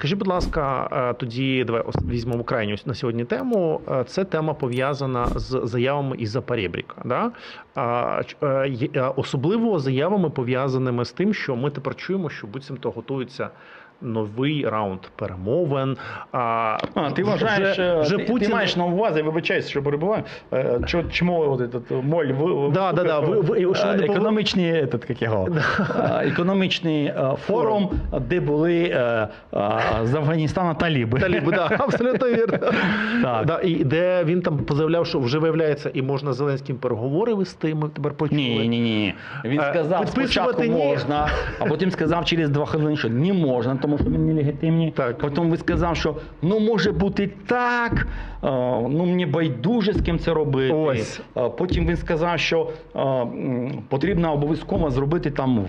Скажи, будь ласка, е, тоді давай візьмемо крайню на сьогодні тему. Е, Це тема пов'язана з заявами із Запаребріка. Да? Е, Особливо заявами пов'язаними з тим, що ми тепер чуємо, що буцімто готується новий раунд перемовин. А, А, ти вважаєш, е, вже ти, Путін... ти маєш на увазі, вибачаюсь, що перебуваю. е, чо- Чому от этот моль ви, Да, да, да, ви- ви- що е, економічний этот, як його, е, економічний е, форум, де були е, е, з Афганістана таліби. Таліби, да, абсолютно вірно. Так. Да, і де він там заявляв, що вже виявляється, і можна з Зеленським переговори вести. Ми тепер почули. Ні, ні, ні. Він Е, сказав спочатку можна, а потім сказав через два хвилини, що не можна, тому що вони нелегітимні. Так. Потім він сказав, що ну може бути так, е, ну мені байдуже з ким це робити. Ось. Е, Потім він сказав, що е, потрібно обов'язково зробити там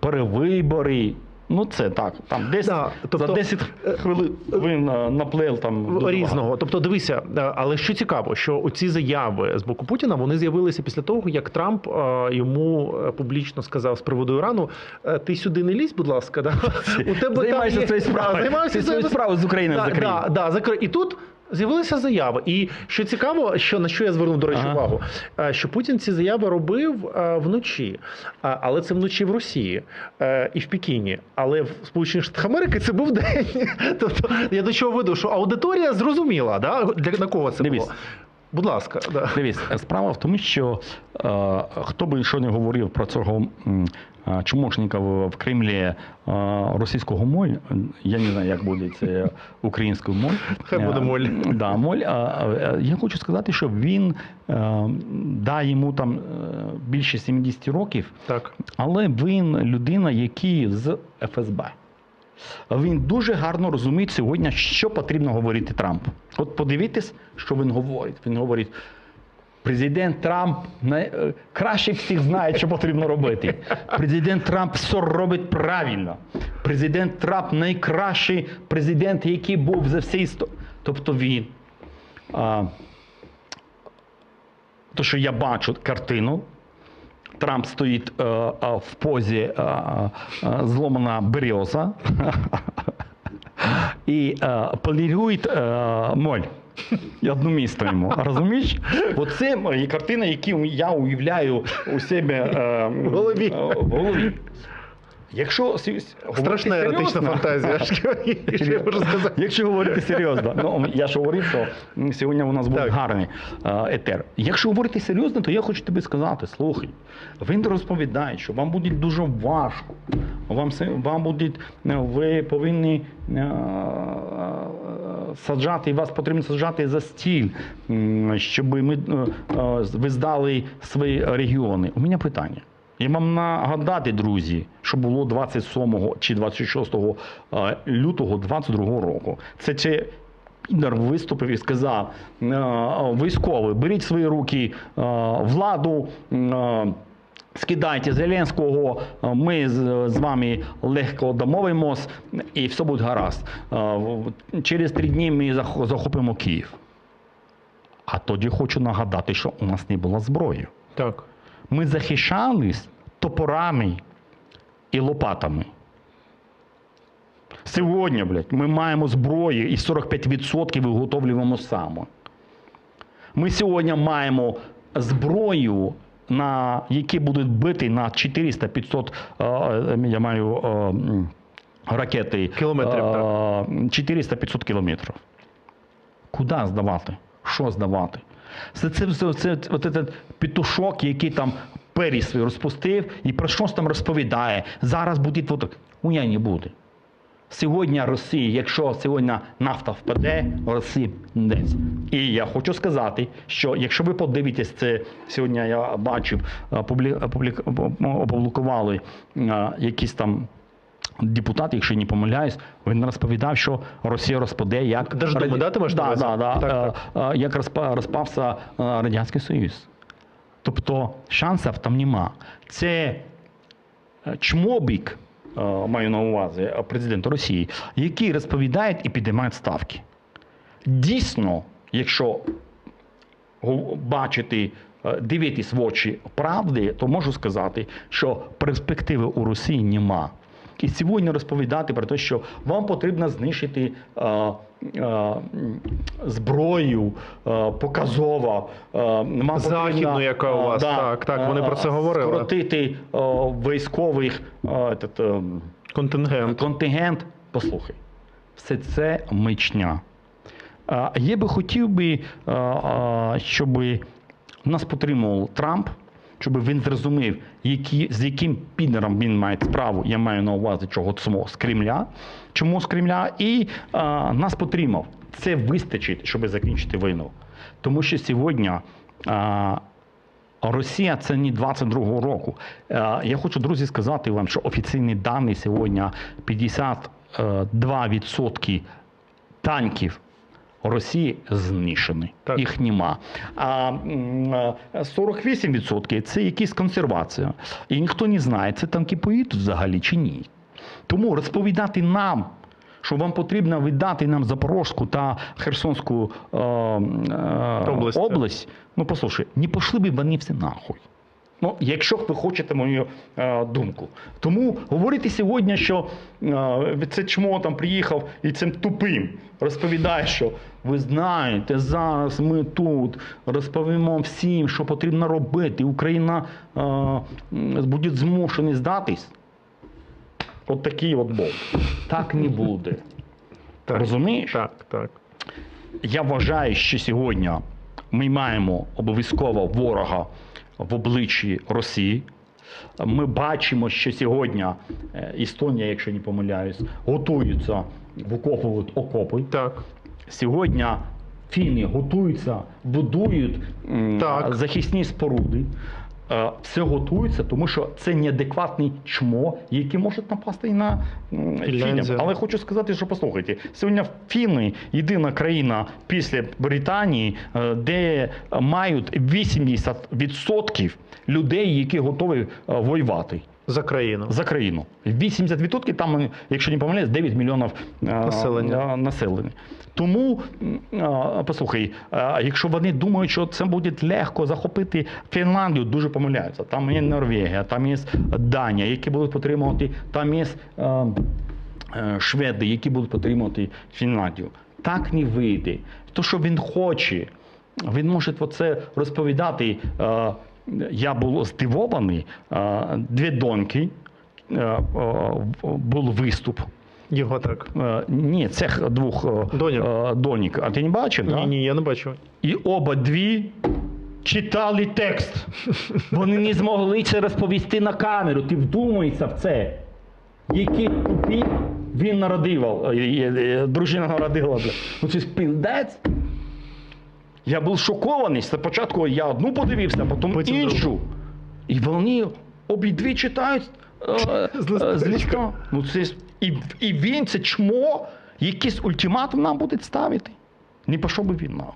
перевибори. Ну це так, там десь Да, тобто, за 10 хвилин він е, наплив там дуже Різного. Тобто, дивися, е, але що цікаво, що оці заяви з боку Путіна вони з'явилися після того, як Трамп е, йому е, публічно сказав з приводу Ірану: е, ти сюди не лізь, будь ласка, да? у тебе Займайся своєю справою. Займайся своєю справою з України да. Да, да. І тут. З'явилися заяви, і що цікаво, що на що я звернув до речі Ага. увагу, е, що Путін ці заяви робив е, вночі, але це вночі в Росії е, і в Пекіні. Але в Сполучених Штатах Америки це був день. Тобто я до чого веду, що аудиторія зрозуміла, да? для на кого це Дивіться. було. Будь ласка, да. Дивись, справа в тому, що е, хто би що не говорив про цього е, чмошника в, в Кремлі е, російського моль, я не знаю, як буде це українською моль. Хай буде Е, моль. Да, моль. А, Я хочу сказати, що він е, да, йому там е, більше 70 років, Так. але він людина, який з ФСБ. Він дуже гарно розуміє сьогодні, що потрібно говорити Трампу. От подивіться, що він говорить. Він говорить. Президент Трамп най- е, всіх знає, що потрібно робити. Президент Трамп все робить правильно. Президент Трамп найкращий президент, який був за всі історії. Тобто він. А, то, що я бачу картину, Трамп стоїть е, е, в позі е, зломана береза і полірує моль. І одну місто йому. Розумієш? Оце картина, яку я уявляю у себе В голові. Якщо Страшна еротична фантазія. Що я можу сказати? Якщо говорити серйозно, ну я ж говорив, що сьогодні у нас буде гарний е, етер. Якщо говорити серйозно, то я хочу тобі сказати: слухай, він розповідає, що вам буде дуже важко. Вам вам буде, е, ви повинні е, саджати, вас потрібно саджати за стіль, щоб ми ви здали свої регіони. У мене питання. Я вам нагадати, друзі, що було 27 чи 26 е, лютого 22 року. Це чи Підер виступив і сказав: е, військові, беріть свої руки е, владу. Скидайте Зеленського, ми з, вами легко домовимось, і все буде гаразд. Через три дні ми захопимо Київ. А тоді хочу нагадати, що у нас не було зброї. Так. Ми захищались топорами і лопатами. Сьогодні, блядь, ми маємо зброю і 45% виготовлюємо саме. Ми сьогодні маємо зброю, на які будуть бити на 400-500, е, я маю е, ракети. Кілометрів, е, так. 400-500 кілометрів. Куди здавати? Що здавати? Це, це, це, це, от этот петушок, який там пері свій розпустив, і про щось там розповідає. Зараз буде вот, у я не буде. Сьогодні Росія, якщо сьогодні нафта впаде, Росія десь. І я хочу сказати, що якщо ви подивитесь це, сьогодні я бачив, публі- публі- опублікували якісь там депутат, якщо я не помиляюсь, він розповідав, що Росія розпаде як Держдуми, да, ти маєш да, да, да, Так, е, е, як розпа- розпався е, Радянський Союз. Тобто шансів там нема. Це чмобік, маю на увазі, е, президент Росії, який розповідає і підіймає ставки. Дійсно, якщо бачити, дивитись в очі правди, то можу сказати, що перспективи у Росії нема. І сьогодні розповідати про те, що вам потрібно знищити е, е, зброю е, показово. е, вам Західну, потрібно, яка у вас. Так, так, вони про це говорили. Скоротити е, військових е, этот, е, Контингент. контингент. Послухай, все це мичня. А, Я би хотів би, а, а, щоб нас підтримував Трамп, щоб він зрозумів, які, з яким підером він має справу, я маю на увазі чого самого з Кремля, чому з Кремля, і а, нас підтримав. Це вистачить, щоб закінчити війну. Тому що сьогодні. А, Росія це не 22-го року. Е, Я хочу, друзі, сказати вам, що офіційні дані сьогодні 52% танків Росії знищені. Так. Їх нема. А м, е, 48% це якась консервація. І ніхто не знає, це танки поїдуть взагалі чи ні. Тому розповідати нам, що вам потрібно віддати нам Запорозьку та Херсонську е, е, Область. область, ну послухай, не пішли б вони всі нахуй. Ну, якщо ви хочете мою е, думку. Тому говорити сьогодні, що е, це чмо там приїхав і цим тупим розповідає, що ви знаєте, зараз ми тут розповімо всім, що потрібно робити. Україна е, буде змушена здатись. От такий от Бог. Так не буде. Так. Розумієш? Так, так. Я вважаю, що сьогодні ми маємо обов'язково ворога в обличчі Росії. Ми бачимо, що сьогодні е, Естонія, якщо не помиляюсь, готуються викопувати окопи. Так. Сьогодні фіни готуються, будують Так. захисні споруди. Е, Все готується, тому що це неадекватний чмо, який може напасти і на фінів. Але хочу сказати, що послухайте, сьогодні фіни єдина країна після Британії, е, де мають 80% людей, які готові е, воювати За країну. за країну. 80% там, якщо не помиляюсь, 9 мільйонів е, Населення. е, населення. Тому, е, послухай, е, якщо вони думають, що це буде легко захопити Фінландію, дуже помиляються. Там є Норвегія, там є Данія, які будуть підтримувати, там є Шведи, які будуть підтримувати Фінляндію. Так не вийде. То, що він хоче, він може це розповідати. Я був здивований. Дві доньки. е, е, Був виступ. Його так. Е, Ні, цих двох Доньок. е. А ти не бачив? Ні, ні, я не бачу. І оба дві читали текст. Вони не змогли це розповісти на камеру. Ти вдумайся в це. Які тупі він народивав. е, Дружина народила. Ну це ж піздець. Я був шокований. Спочатку я одну подивився, потім Потім іншу. І вони обидві читають е, З е, з листа. Ну, це, ж- і, і він, це чмо, якийсь ультиматум нам буде ставити. Не пішов би він нахуй.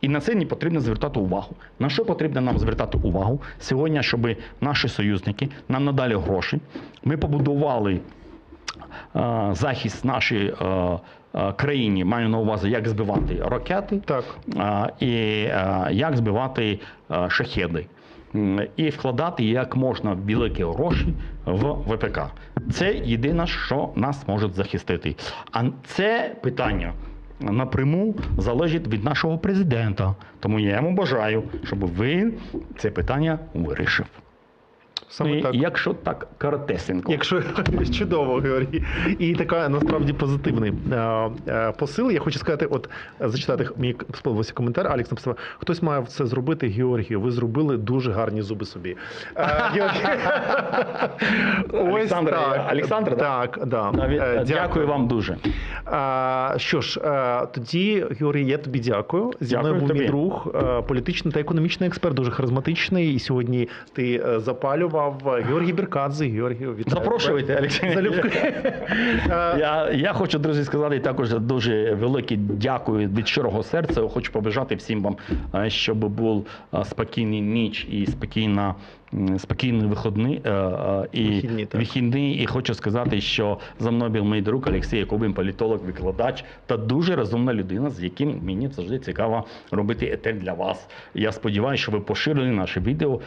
І на це не потрібно звертати увагу. На що потрібно нам звертати увагу сьогодні, щоб наші союзники нам надали гроші. Ми побудували е, захист нашій е, е, країні, маю на увазі, як збивати ракети Так. і як збивати шахеди. І вкладати як можна великі гроші в ВПК. Це єдине, що нас може захистити. А це питання напряму залежить від нашого президента. Тому я йому бажаю, щоб він це питання вирішив. Саме Ну, так. Якщо так коротесенько. Якщо чудово, Георгій. І така насправді позитивний е, е, посил. Я хочу сказати, от зачитати мені сподобався коментар. Алекс написав: хтось має це зробити, Георгію. Ви зробили дуже гарні зуби собі. Е, Олександр. Олександр, так, да. Дякую вам дуже. Що ж, тоді, Георгій, я тобі дякую. Зі мною був мій друг, політичний та економічний експерт, дуже харизматичний. І сьогодні ти е, запалював Георгій Біркадзе. Георгію, вітаю. Запрошуйте. Олексій. Залюбки. Я, я хочу, друзі, сказати також дуже велике дякую від щирого серця. Хочу побажати всім вам, е, щоб був е, спокійний ніч і спокійна спокійні виходні е, і Вихідні, вихідні. І хочу сказати, що за мною був мій друг Олексій Якубин, політолог, викладач та дуже розумна людина, з яким мені завжди цікаво робити етер для вас. Я сподіваюся, що ви поширили наше відео,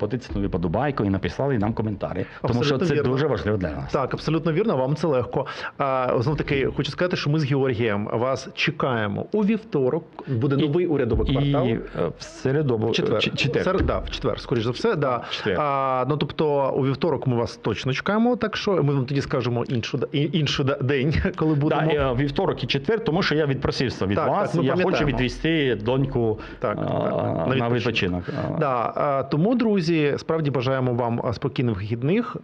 потиснули подобайку і написали нам коментарі, тому що це вірно. дуже важливо для нас. Так, абсолютно вірно, вам це легко. А, знов таки, хочу сказати, що ми з Георгієм вас чекаємо у вівторок. Буде новий урядовий квартал. І е, в середу В четвер. четвер. Сер- да, в четвер, скоріш за все. Да. четвер. А, ну, тобто, у вівторок ми вас точно чекаємо, так що ми вам тоді скажемо іншу, іншу день, коли будемо. Да, е, вівторок і четвер, тому що я відпросився від Так, вас. так, я хочу відвести доньку Так, е, так, на, на відпочинок. Да, а, тому, друзі, справді бажаємо вам спокійних вихідних.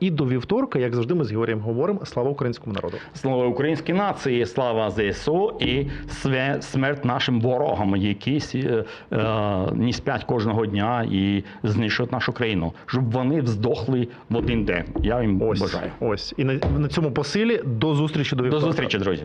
І до вівторка, як завжди, ми з Георгієм говоримо. Слава українському народу! Слава українській нації, слава ЗСУ і све- смерть нашим ворогам, які сі- е, не спять кожного дня і знищують нашу країну, щоб вони вздохли в один день. Я їм Ось, бажаю. ось. І на, на цьому посилі до зустрічі до До зустрічі, друзі.